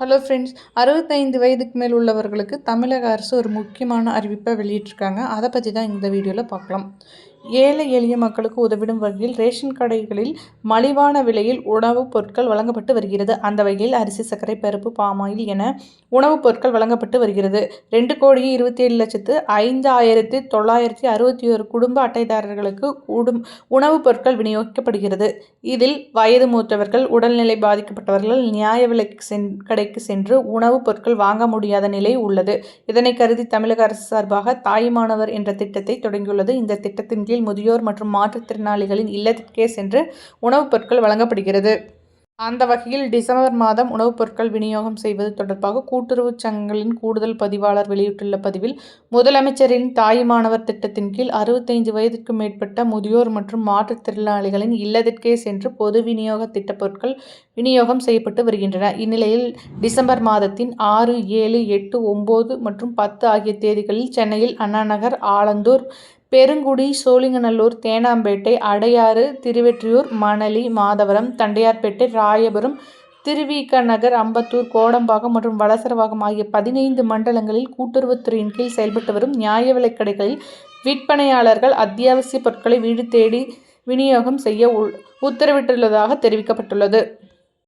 Hello friends அறுபத்தைந்து வயதுக்கு மேல் உள்ளவர்களுக்கு தமிழக அரசு ஒரு முக்கியமான அறிவிப்பை வெளியிட்டிருக்காங்க. அதை பற்றி தான் இந்த வீடியோவில் பார்க்கலாம். ஏழை எளிய மக்களுக்கு உதவிடும் வகையில் ரேஷன் கடைகளில் மலிவான விலையில் உணவுப் பொருட்கள் வழங்கப்பட்டு வருகிறது. அந்த வகையில் அரிசி சர்க்கரை பருப்பு பாமாயில் என உணவுப் பொருட்கள் வழங்கப்பட்டு வருகிறது. ரெண்டு கோடியே இருபத்தி ஏழு லட்சத்து ஐந்தாயிரத்தி தொள்ளாயிரத்தி அறுபத்தி ஒரு குடும்ப அட்டைதாரர்களுக்கு உடும் உணவுப் பொருட்கள் விநியோகிக்கப்படுகிறது. இதில் வயது மூத்தவர்கள் உடல்நிலை பாதிக்கப்பட்டவர்கள் நியாய விலைக்கு சென் கடைக்கு சென்று உணவுப் பொருட்கள் வாங்க முடியாத நிலை உள்ளது. இதனை கருதி தமிழக அரசு சார்பாக தாய்மானவர் என்ற திட்டத்தை தொடங்கியுள்ளது. இந்த திட்டத்தின் கீழ் கீழ் முதியோர் மற்றும் மாற்றுத்திறனாளிகளின் இல்லத்திற்கே சென்று உணவுப் பொருட்கள் வழங்கப்படுகிறது. அந்த வகையில் டிசம்பர் மாதம் உணவுப் பொருட்கள் விநியோகம் செய்வது தொடர்பாக கூட்டுறவுச் சங்கங்களின் கூடுதல் பதிவாளர் வெளியிட்டுள்ள பதிவில் முதலமைச்சரின் தாய்மானவர் திட்டத்தின் கீழ் அறுபத்தைந்து வயதுக்கு மேற்பட்ட முதியோர் மற்றும் மாற்றுத்திறனாளிகளின் இல்லத்திற்கே சென்று பொது விநியோக திட்டப் பொருட்கள் விநியோகம் செய்யப்பட்டு வருகின்றன. இந்நிலையில் டிசம்பர் மாதத்தின் ஆறு ஏழு எட்டு ஒம்பது மற்றும் பத்து ஆகிய தேதிகளில் சென்னையில் அண்ணாநகர் ஆலந்தூர் பெருங்குடி சோழிங்கநல்லூர் தேனாம்பேட்டை அடையாறு திருவெற்றியூர் மணலி மாதவரம் தண்டையார்பேட்டை ராயபுரம் திருவிக நகர் அம்பத்தூர் கோடம்பாக்கம் மற்றும் வளசரவாகம் ஆகிய பதினைந்து மண்டலங்களில் கூட்டுறவுத்துறையின் கீழ் செயல்பட்டு வரும் நியாய விலைக்கடைகளில் விற்பனையாளர்கள் அத்தியாவசிய பொருட்களை வீடு தேடி விநியோகம் செய்ய உத்தரவிட்டுள்ளதாக தெரிவிக்கப்பட்டுள்ளது.